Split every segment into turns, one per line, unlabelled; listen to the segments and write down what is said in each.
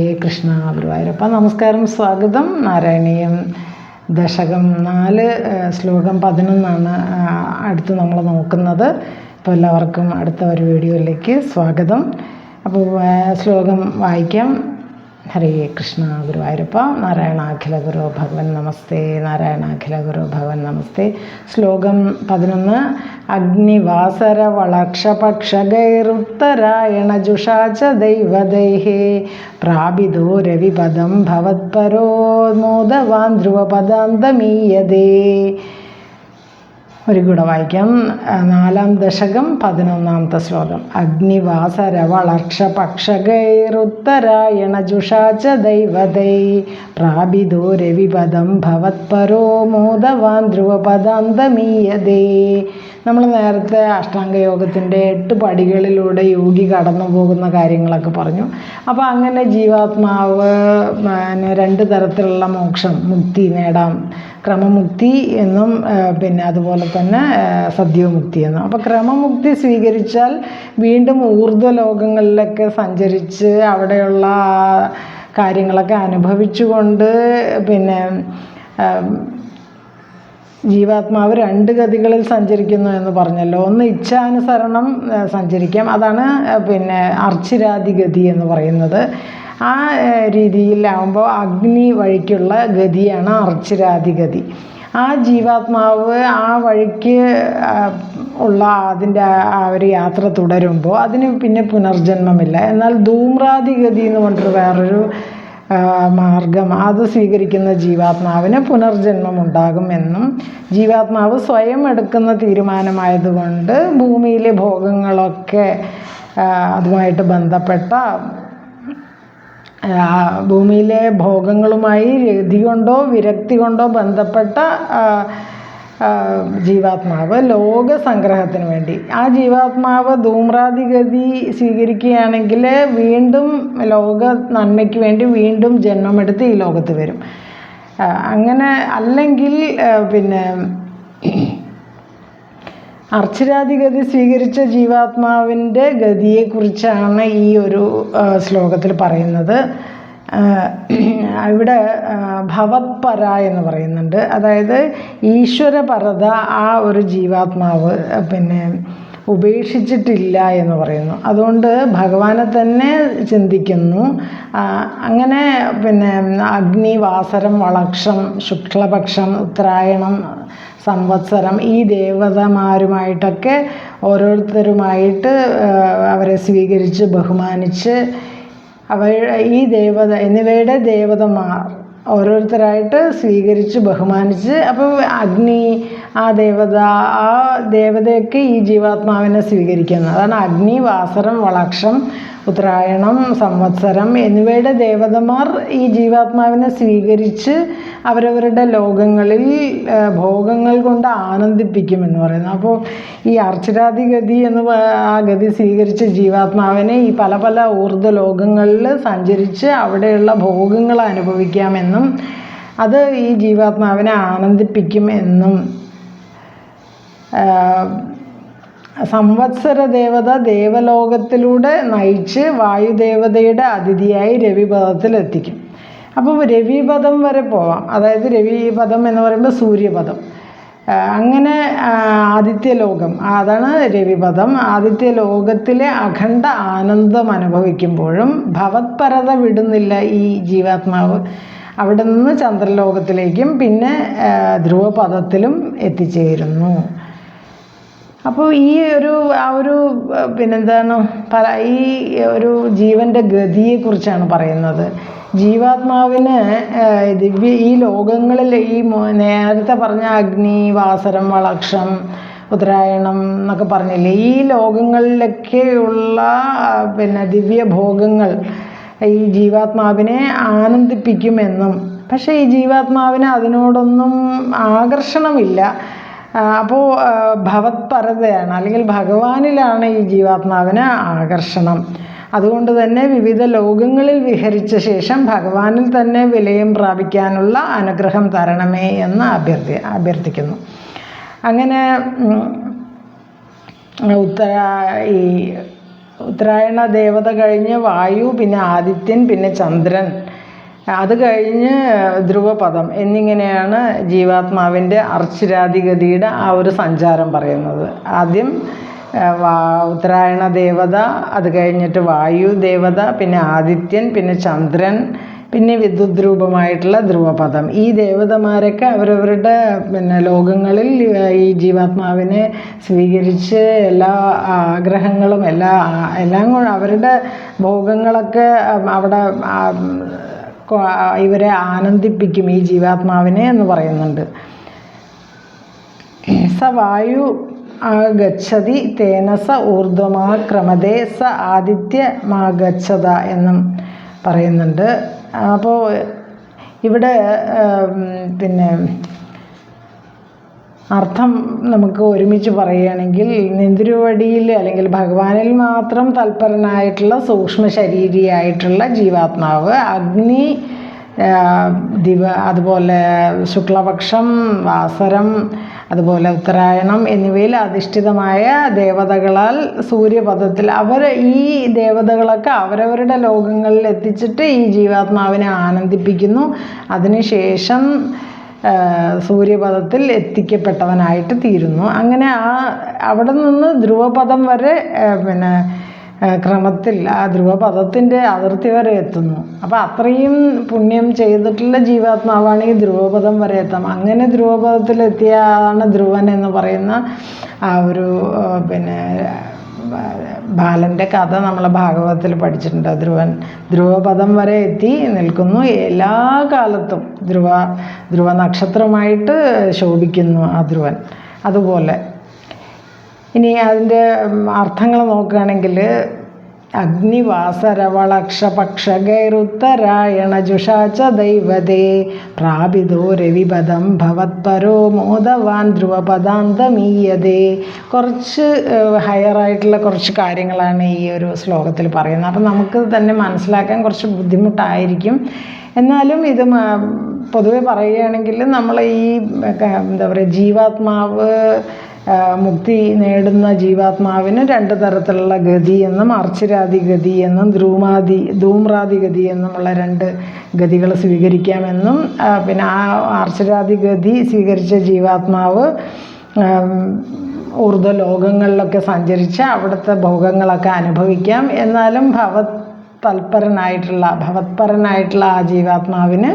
ഹരേ കൃഷ്ണ ഗുരുവായൂരപ്പ. നമസ്കാരം സ്വാഗതം. നാരായണീയം ദശകം നാല് ശ്ലോകം പതിനൊന്നാണ് അടുത്ത് നമ്മൾ നോക്കുന്നത്. അപ്പോൾ എല്ലാവർക്കും അടുത്ത ഒരു വീഡിയോയിലേക്ക് സ്വാഗതം. അപ്പോൾ ശ്ലോകം വായിക്കാം. ഹരേ കൃഷ്ണ ഗുരുവായൂരപ്പ. നാരായണാഖില ഗുരു ഭഗവൻ നമസ്തേ. നാരായണാഖില ഗുരു ഭഗവൻ നമസ്തേ. ശ്ലോകം പതിനൊന്ന് അഗ്നിവാസര വളക്ഷപക്ഷഗൈരുത്തരായണ ജുഷാച ദൈവദൈഹേ പ്രാപിതോ രവിപദം ഭവത്പരോ മോദവാൻ ധ്രുവപദാന്തമീയതേ. ഒരു കൂടെ വായിക്കാം. നാലാം ദശകം പതിനൊന്നാമത്തെ ശ്ലോകം. അഗ്നിവാസര വളർക്ഷ പക്ഷകൈരുത്തരായണ ജുഷാച ദൈവതൈ. പ്രാപിതോ രവിപദം ഭവത്പരോ മോദവാൻ ധ്രുവപദാന്തമീയതേ. നമ്മൾ നേരത്തെ അഷ്ടാംഗയോഗത്തിന്റെ എട്ട് പടികളിലൂടെ യോഗി കടന്നു പോകുന്ന കാര്യങ്ങളൊക്കെ പറഞ്ഞു. അപ്പോൾ അങ്ങനെ ജീവാത്മാവ് രണ്ട് തരത്തിലുള്ള മോക്ഷം മുക്തി നേടാം. ക്രമമുക്തി എന്നും പിന്നെ അതുപോലെ തന്നെ സദ്യമുക്തി എന്നും. അപ്പോൾ ക്രമമുക്തി സ്വീകരിച്ചാൽ വീണ്ടും ഊർധ്വലോകങ്ങളിലൊക്കെ സഞ്ചരിച്ച് അവിടെയുള്ള കാര്യങ്ങളൊക്കെ അനുഭവിച്ചുകൊണ്ട് പിന്നെ ജീവാത്മാവ് രണ്ട് ഗതികളിൽ സഞ്ചരിക്കുന്നു എന്ന് പറഞ്ഞല്ലോ. ഒന്ന് ഇച്ഛാനുസരണം സഞ്ചരിക്കാം. അതാണ് പിന്നെ അർച്ചിരാതി ഗതി എന്ന് പറയുന്നത്. ആ രീതിയിലാവുമ്പോൾ അഗ്നി വഴിക്കുള്ള ഗതിയാണ് അർച്ചരാധിഗതി ആ ജീവാത്മാവ് ആ വഴിക്ക് ഉള്ള അതിന്റെ ആ ഒരു യാത്ര തുടരുമ്പോൾ അതിന് പിന്നെ പുനർജന്മമില്ല. എന്നാൽ ധൂമ്രാധിഗതി എന്ന് പറഞ്ഞിട്ട് വേറൊരു മാർഗം അത് സ്വീകരിക്കുന്ന ജീവാത്മാവിന് പുനർജന്മം ഉണ്ടാകുമെന്നും ജീവാത്മാവ് സ്വയം എടുക്കുന്ന തീരുമാനമായതുകൊണ്ട് ഭൂമിയിലെ ഭോഗങ്ങളൊക്കെ അതുമായിട്ട് ബന്ധപ്പെട്ട ഭൂമിയിലെ ഭോഗങ്ങളുമായി രതി കൊണ്ടോ വിരക്തി കൊണ്ടോ ബന്ധപ്പെട്ട ജീവാത്മാവ് ലോകസംഗ്രഹത്തിന് വേണ്ടി. ആ ജീവാത്മാവ് ധൂമ്രാധിഗതി സ്വീകരിക്കുകയാണെങ്കിൽ വീണ്ടും ലോക നന്മയ്ക്ക് വേണ്ടി വീണ്ടും ജന്മമെടുത്ത് ഈ ലോകത്ത് വരും. അങ്ങനെ അല്ലെങ്കിൽ പിന്നെ അർച്ചരാധിഗതി സ്വീകരിച്ച ജീവാത്മാവിന്റെ ഗതിയെക്കുറിച്ചാണ് ഈ ഒരു ശ്ലോകത്തിൽ പറയുന്നത്. ഇവിടെ ഭവത്പര എന്ന് പറയുന്നുണ്ട്. അതായത് ഈശ്വരപരത ആ ഒരു ജീവാത്മാവ് പിന്നെ ഉപേക്ഷിച്ചിട്ടില്ല എന്ന് പറയുന്നു. അതുകൊണ്ട് ഭഗവാനെ തന്നെ ചിന്തിക്കുന്നു. അങ്ങനെ പിന്നെ അഗ്നി വാസരം വളക്ഷം ശുക്ലപക്ഷം ഉത്തരായണം സംവത്സരം ഈ ദേവതമാരുമായിട്ടൊക്കെ ഓരോരുത്തരുമായിട്ട് അവരെ സ്വീകരിച്ച് ബഹുമാനിച്ച് അവ ഈ ദേവത എന്നിവയുടെ ദേവതമാർ ഓരോരുത്തരായിട്ട് സ്വീകരിച്ച് ബഹുമാനിച്ച് അപ്പോൾ അഗ്നി ആ ദേവത ആ ദേവതയൊക്കെ ഈ ജീവാത്മാവിനെ സ്വീകരിക്കുന്നത് അതാണ് അഗ്നി വാസരം വളക്ഷം ഉത്തരായണം സംവത്സരം എന്നിവയുടെ ദേവതമാർ ഈ ജീവാത്മാവിനെ സ്വീകരിച്ച് അവരവരുടെ ലോകങ്ങളിൽ ഭോഗങ്ങൾ കൊണ്ട് ആനന്ദിപ്പിക്കുമെന്ന് പറയുന്നു. അപ്പോൾ ഈ അർച്ചരാതി ഗതി എന്ന് ആ ഗതി സ്വീകരിച്ച ജീവാത്മാവിനെ ഈ പല പല ഊർജ ലോകങ്ങളിൽ സഞ്ചരിച്ച് അവിടെയുള്ള ഭോഗങ്ങൾ അനുഭവിക്കാമെന്നും അത് ഈ ജീവാത്മാവിനെ ആനന്ദിപ്പിക്കും എന്നും ആ, സംവത്സര ദേവത ദേവലോകത്തിലൂടെ നയിച്ച് വായുദേവതയുടെ അതിഥിയായി രവിപദത്തിൽ എത്തിക്കും. അപ്പോൾ രവിപദം വരെ പോവാം. അതായത് രവിപഥം എന്ന് പറയുമ്പോൾ സൂര്യപദം. അങ്ങനെ ആദിത്യലോകം. അതാണ് രവിപദം. ആദിത്യലോകത്തിലെ അഖണ്ഡ ആനന്ദം അനുഭവിക്കുമ്പോഴും ഭവത്പരത വിടുന്നില്ല ഈ ജീവാത്മാവ്. അവിടെ നിന്ന് ചന്ദ്രലോകത്തിലേക്കും പിന്നെ ധ്രുവപഥത്തിലും എത്തിച്ചേരുന്നു. അപ്പോൾ ഈ ഒരു ആ ഒരു പിന്നെന്താണ് പല ഈ ഒരു ജീവന്റെ ഗതിയെക്കുറിച്ചാണ് പറയുന്നത്. ജീവാത്മാവിന് ദിവ്യ ഈ ലോകങ്ങളിൽ ഈ നേരത്തെ പറഞ്ഞ അഗ്നി വാസരം വളക്ഷം ഉത്തരായണം എന്നൊക്കെ പറഞ്ഞില്ലേ ഈ ലോകങ്ങളിലൊക്കെയുള്ള പിന്നെ ദിവ്യഭോഗങ്ങൾ ഈ ജീവാത്മാവിനെ ആനന്ദിപ്പിക്കുമെന്നും പക്ഷേ ഈ ജീവാത്മാവിന് അതിനോടൊന്നും ആകർഷണമില്ല. അപ്പോൾ ഭവത് പരതയാണ് അല്ലെങ്കിൽ ഭഗവാനിലാണ് ഈ ജീവാത്മാവിന് ആകർഷണം. അതുകൊണ്ട് തന്നെ വിവിധ ലോകങ്ങളിൽ വിഹരിച്ച ശേഷം ഭഗവാനിൽ തന്നെ വിലയം പ്രാപിക്കാനുള്ള അനുഗ്രഹം തരണമേ എന്ന് അഭ്യർത്ഥി അഭ്യർത്ഥിക്കുന്നു. അങ്ങനെ ഉത്തര ഈ ഉത്തരായണ ദേവത കഴിഞ്ഞ് വായു പിന്നെ ആദിത്യൻ പിന്നെ ചന്ദ്രൻ അത് കഴിഞ്ഞ് ധ്രുവപദം എന്നിങ്ങനെയാണ് ജീവാത്മാവിന്റെ അർച്ചരാധിഗതിയുടെ ആ ഒരു സഞ്ചാരം പറയുന്നത്. ആദ്യം ഉത്തരായണ ദേവത അത് കഴിഞ്ഞിട്ട് വായു ദേവത പിന്നെ ആദിത്യൻ പിന്നെ ചന്ദ്രൻ പിന്നെ വിദ്യുത് രൂപമായിട്ടുള്ള ധ്രുവപദം. ഈ ദേവതമാരൊക്കെ അവരവരുടെ പിന്നെ ലോകങ്ങളിൽ ഈ ജീവാത്മാവിനെ സ്വീകരിച്ച് എല്ലാ ആഗ്രഹങ്ങളും എല്ലാ എല്ലാം കൂടെ അവരുടെ ഭോഗങ്ങളൊക്കെ അവിടെ ഇവരെ ആനന്ദിപ്പിക്കും ഈ ജീവാത്മാവിനെ എന്ന് പറയുന്നുണ്ട്. സ വായു ഗച്ഛതി തേനസ സ ഊർധ്വമാ ക്രമതേ സ ആദിത്യമാ ഗച്ഛത എന്നും പറയുന്നുണ്ട്. അപ്പോൾ ഇവിടെ പിന്നെ അർത്ഥം നമുക്ക് ഒരുമിച്ച് പറയുകയാണെങ്കിൽ നെന്തിരുവടിയിൽ അല്ലെങ്കിൽ ഭഗവാനിൽ മാത്രം തൽപരനായിട്ടുള്ള സൂക്ഷ്മ ശരീരിയായിട്ടുള്ള ജീവാത്മാവ് അഗ്നി ദിവ അതുപോലെ ശുക്ലപക്ഷം വാസരം അതുപോലെ ഉത്തരായണം എന്നിവയിൽ അധിഷ്ഠിതമായ ദേവതകളാൽ സൂര്യപഥത്തിൽ അവർ ഈ ദേവതകളൊക്കെ അവരവരുടെ ലോകങ്ങളിൽ എത്തിച്ചിട്ട് ഈ ജീവാത്മാവിനെ ആനന്ദിപ്പിക്കുന്നു. അതിനുശേഷം സൂര്യപഥത്തിൽ എത്തിക്കപ്പെട്ടവനായിട്ട് തീരുന്നു. അങ്ങനെ ആ അവിടെ നിന്ന് ധ്രുവപഥം വരെ പിന്നെ ക്രമത്തിൽ ആ ധ്രുവപഥത്തിന്റെ അതിർത്തി വരെ എത്തുന്നു. അപ്പോൾ അത്രയും പുണ്യം ചെയ്തിട്ടുള്ള ജീവാത്മാവാണ് ഈ ധ്രുവപദം വരെ എത്താം. അങ്ങനെ ധ്രുവപദത്തിലെത്തിയാണ് ധ്രുവൻ എന്ന് പറയുന്ന ആ ഒരു പിന്നെ ബാലന്റെ കഥ നമ്മൾ ഭാഗവതത്തിൽ പഠിച്ചിട്ടുണ്ട്. ധ്രുവൻ ധ്രുവപദം വരെ എത്തി നിൽക്കുന്നു. എല്ലാ കാലത്തും ധ്രുവ ധ്രുവ നക്ഷത്രമായിട്ട് ശോഭിക്കുന്നു ആ ധ്രുവൻ. അതുപോലെ. ഇനി അതിന്റെ അർത്ഥങ്ങൾ നോക്കുകയാണെങ്കിൽ ജുഷാച ദൈവതേ പ്രാപിതോ രവിപദം ഭവത്പരോ മോദവാൻ ധ്രുവപദാന്തമീയതേ. കുറച്ച് ഹയറായിട്ടുള്ള കുറച്ച് കാര്യങ്ങളാണ് ഈ ഒരു ശ്ലോകത്തിൽ പറയുന്നത്. അപ്പം നമുക്ക് തന്നെ മനസ്സിലാക്കാൻ കുറച്ച് ബുദ്ധിമുട്ടായിരിക്കും. എന്നാലും ഇത് പൊതുവെ പറയുകയാണെങ്കിൽ നമ്മൾ ഈ എന്താ പറയുക ജീവാത്മാവ് മുക്തി നേടുന്ന ജീവാത്മാവിന് രണ്ട് തരത്തിലുള്ള ഗതി എന്നും അർച്ചരാതി ഗതി എന്നും ധ്രൂമാതി ധൂമ്രാതി ഗതി എന്നുമുള്ള രണ്ട് ഗതികൾ സ്വീകരിക്കാമെന്നും പിന്നെ ആ അർച്ചരാതി ഗതി സ്വീകരിച്ച ജീവാത്മാവ് ഊർദ്ധ ലോകങ്ങളിലൊക്കെ സഞ്ചരിച്ച് അവിടുത്തെ ഭോഗങ്ങളൊക്കെ അനുഭവിക്കാം. എന്നാലും ഭവ തൽപരനായിട്ടുള്ള ഭവത്പരനായിട്ടുള്ള ആ ജീവാത്മാവിന്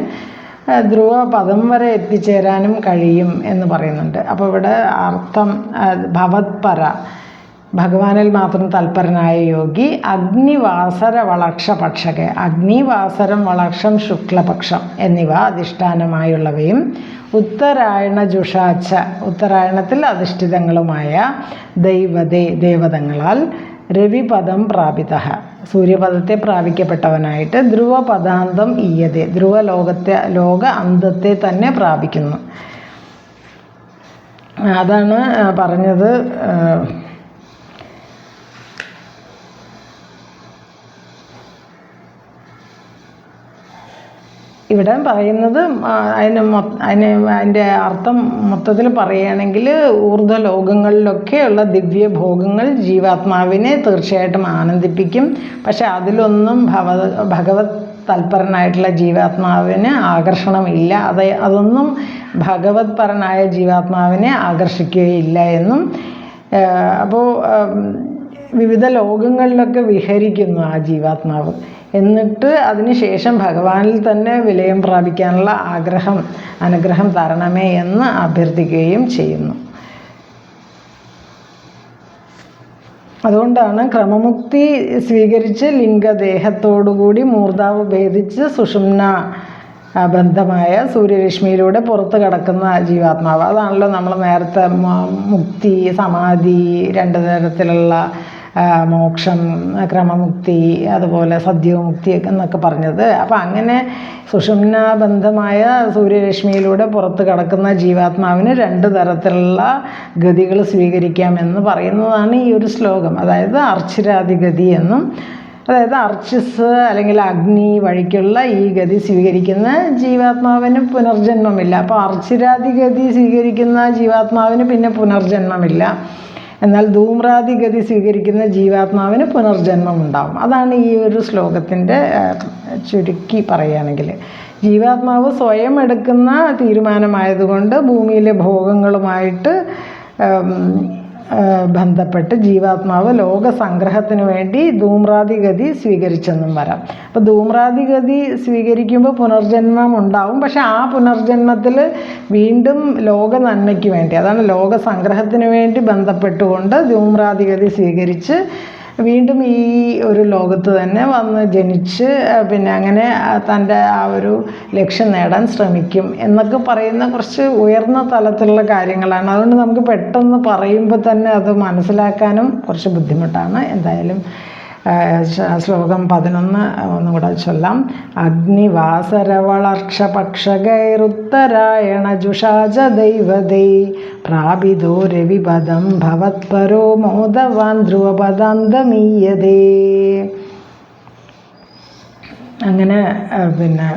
ധ്രുവ പദം വരെ എത്തിച്ചേരാനും കഴിയും എന്ന് പറയുന്നുണ്ട്. അപ്പോൾ ഇവിടെ അർത്ഥം ഭവത് ഭവത്പര. ഭഗവാനിൽ മാത്രം തൽപരനായ യോഗി അഗ്നിവാസര വളക്ഷ പക്ഷക അഗ്നിവാസരം വളക്ഷം ശുക്ലപക്ഷം എന്നിവ അധിഷ്ഠാനമായുള്ളവയും ഉത്തരായണ ജുഷാച്ച ഉത്തരായണത്തിൽ അധിഷ്ഠിതങ്ങളുമായ ദൈവതേ ദേവതങ്ങളാൽ രവിപദം പ്രാപിത. സൂര്യപദത്തെ പ്രാപിക്കപ്പെട്ടവനായിട്ട് ധ്രുവ പദാന്തം ഈയതെ ധ്രുവ ലോകത്തെ ലോക അന്തത്തെ തന്നെ പ്രാപിക്കുന്നു. അതാണ് പറഞ്ഞത് ഇവിടെ പറയുന്നത് അതിന് അതിന് അതിന്റെ അർത്ഥം മൊത്തത്തിൽ പറയുകയാണെങ്കിൽ ഊർധ്വ ലോകങ്ങളിലൊക്കെയുള്ള ദിവ്യഭോഗങ്ങൾ ജീവാത്മാവിനെ തീർച്ചയായിട്ടും ആനന്ദിപ്പിക്കും. പക്ഷെ അതിലൊന്നും ഭവ ഭഗവത് തൽപരനായിട്ടുള്ള ജീവാത്മാവിന് ആകർഷണമില്ല. അത് അതൊന്നും ഭഗവത് പരനായ ജീവാത്മാവിനെ ആകർഷിക്കുകയില്ല എന്നും അപ്പോൾ വിവിധ ലോകങ്ങളിലൊക്കെ വിഹരിക്കുന്നു ആ ജീവാത്മാവ്. എന്നിട്ട് അതിനുശേഷം ഭഗവാനിൽ തന്നെ വിലയം പ്രാപിക്കാനുള്ള ആഗ്രഹം അനുഗ്രഹം തരണമേ എന്ന് അഭ്യർത്ഥിക്കുകയും ചെയ്യുന്നു. അതുകൊണ്ടാണ് ക്രമമുക്തി സ്വീകരിച്ച് ലിംഗദേഹത്തോടുകൂടി മൂർധാവ് ഭേദിച്ച് സുഷുമ്ന ബന്ധമായ സൂര്യരശ്മിയിലൂടെ പുറത്ത് കിടക്കുന്ന ജീവാത്മാവ്. അതാണല്ലോ നമ്മൾ നേരത്തെ മുക്തി സമാധി രണ്ട് തരത്തിലുള്ള മോക്ഷം ക്രമമുക്തി അതുപോലെ സദ്യമുക്തി എന്നൊക്കെ പറഞ്ഞത്. അപ്പം അങ്ങനെ സുഷുമ്ന ബന്ധമായ സൂര്യരശ്മിയിലൂടെ പുറത്ത് കടക്കുന്ന ജീവാത്മാവിന് രണ്ട് തരത്തിലുള്ള ഗതികൾ സ്വീകരിക്കാമെന്ന് പറയുന്നതാണ് ഈ ഒരു ശ്ലോകം. അതായത് അർച്ചിരാതി ഗതി എന്നും അതായത് അർച്ചിസ് അല്ലെങ്കിൽ അഗ്നി വഴിക്കുള്ള ഈ ഗതി സ്വീകരിക്കുന്ന ജീവാത്മാവിന് പുനർജന്മമില്ല. അപ്പോൾ അർച്ചിരാതി ഗതി സ്വീകരിക്കുന്ന ജീവാത്മാവിന് പിന്നെ പുനർജന്മമില്ല. എന്നാൽ ധൂമ്രാതിഗതി സ്വീകരിക്കുന്ന ജീവാത്മാവിന് പുനർജന്മം ഉണ്ടാവും അതാണ് ഈ ഒരു ശ്ലോകത്തിന്റെ ചുരുക്കി പറയുകയാണെങ്കിൽ. ജീവാത്മാവ് സ്വയം എടുക്കുന്ന തീരുമാനമായതുകൊണ്ട് ഭൂമിയിലെ ഭോഗങ്ങളുമായിട്ട് ബന്ധപ്പെട്ട് ജീവാത്മാവ് ലോകസംഗ്രഹത്തിന് വേണ്ടി ധൂമ്രാതിഗതി സ്വീകരിച്ചെന്നും വരാം. അപ്പോൾ ധൂമ്രാതിഗതി സ്വീകരിക്കുമ്പോൾ പുനർജന്മം ഉണ്ടാവും. പക്ഷെ ആ പുനർജന്മത്തിൽ വീണ്ടും ലോക നന്മയ്ക്ക് വേണ്ടി അതാണ് ലോകസംഗ്രഹത്തിന് വേണ്ടി ബന്ധപ്പെട്ടുകൊണ്ട് ധൂമ്രാതിഗതി സ്വീകരിച്ച് വീണ്ടും ഈ ഒരു ലോകത്ത് തന്നെ വന്ന് ജനിച്ച് പിന്നെ അങ്ങനെ തന്റെ ആ ഒരു ലക്ഷ്യം നേടാൻ ശ്രമിക്കും എന്നൊക്കെ പറയുന്ന കുറച്ച് ഉയർന്ന തലത്തിലുള്ള കാര്യങ്ങളാണ്. അതുകൊണ്ട് നമുക്ക് പെട്ടെന്ന് പറയുമ്പോൾ തന്നെ അത് മനസ്സിലാക്കാനും കുറച്ച് ബുദ്ധിമുട്ടാണ്. എന്തായാലും ശ്ലോകം പതിനൊന്ന് ഒന്നും കൂടെ ചൊല്ലാം. അഗ്നിവാസരവളർക്ഷ പക്ഷകൈരുത്തരായണ ജുഷാജ ദൈവതൈ പ്രാപിതോ രവിപദം ഭവത്പരോ മോദവാൻ ധ്രുവപദാന്തമീയതേ. അങ്ങനെ പിന്നെ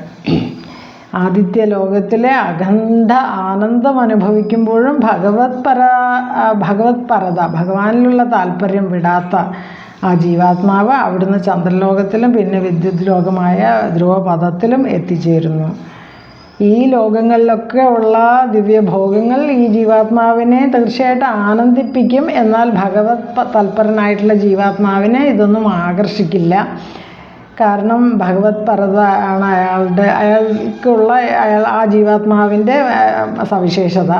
ആദിത്യ ലോകത്തിലെ അഖണ്ഡ ആനന്ദം അനുഭവിക്കുമ്പോഴും ഭഗവത് പര ഭഗവത് പരത ഭഗവാനിലുള്ള താല്പര്യം വിടാത്ത ആ ജീവാത്മാവ് അവിടുന്ന് ചന്ദ്രലോകത്തിലും പിന്നെ വിദ്യുത് ലോകമായ ധ്രുവപഥത്തിലും എത്തിച്ചേരുന്നു. ഈ ലോകങ്ങളിലൊക്കെ ഉള്ള ദിവ്യഭോഗങ്ങൾ ഈ ജീവാത്മാവിനെ തീർച്ചയായിട്ടും ആനന്ദിപ്പിക്കും. എന്നാൽ ഭഗവത് തൽപരനായിട്ടുള്ള ജീവാത്മാവിനെ ഇതൊന്നും ആകർഷിക്കില്ല. കാരണം ഭഗവത് പരത ആണ് അയാളുടെ അയാൾക്കുള്ള അയാൾ ആ ജീവാത്മാവിന്റെ സവിശേഷത.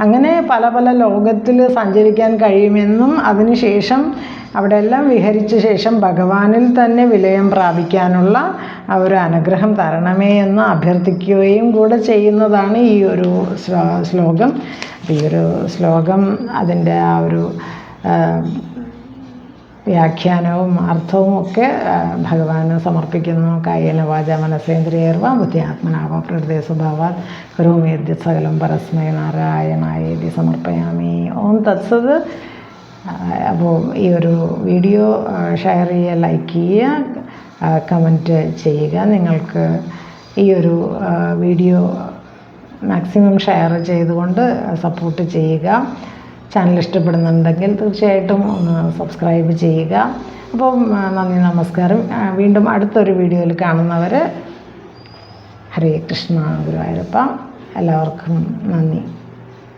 അങ്ങനെ പല പല ലോകത്തിൽ സഞ്ചരിക്കാൻ കഴിയുമെന്നും അതിനുശേഷം അവിടെയെല്ലാം വിഹരിച്ച ശേഷം ഭഗവാനിൽ തന്നെ വിലയം പ്രാപിക്കാനുള്ള ആ ഒരു അനുഗ്രഹം തരണമേ എന്ന് അഭ്യർത്ഥിക്കുകയും കൂടെ ചെയ്യുന്നതാണ് ഈ ഒരു ശ്ലോകം. ഈ ഒരു ശ്ലോകം അതിന്റെ ആ ഒരു വ്യാഖ്യാനവും അർത്ഥവും ഒക്കെ ഭഗവാന് സമർപ്പിക്കുന്നു കായേന വാച മനസേന്ദ്രിയർവ ബുദ്ധിയാത്മനാവ പ്രകൃതി സ്വഭാവ കരോമേദ്യ സകലം പരസ്മയ നാരായണായേതി സമർപ്പയാമി. ഓം തത്സത്. അപ്പോൾ ഈ ഒരു വീഡിയോ ഷെയർ ചെയ്യുക ലൈക്ക് ചെയ്യുക കമന്റ് ചെയ്യുക. നിങ്ങൾക്ക് ഈ ഒരു വീഡിയോ മാക്സിമം ഷെയർ ചെയ്തുകൊണ്ട് സപ്പോർട്ട് ചെയ്യുക. ചാനൽ ഇഷ്ടപ്പെടുന്നുണ്ടെങ്കിൽ തീർച്ചയായിട്ടും ഒന്ന് സബ്സ്ക്രൈബ് ചെയ്യുക. അപ്പം നന്ദി നമസ്കാരം. വീണ്ടും അടുത്തൊരു വീഡിയോയിൽ കാണുന്നവർ ഹരേ കൃഷ്ണ ഗുരുവായൂരപ്പ. എല്ലാവർക്കും നന്ദി.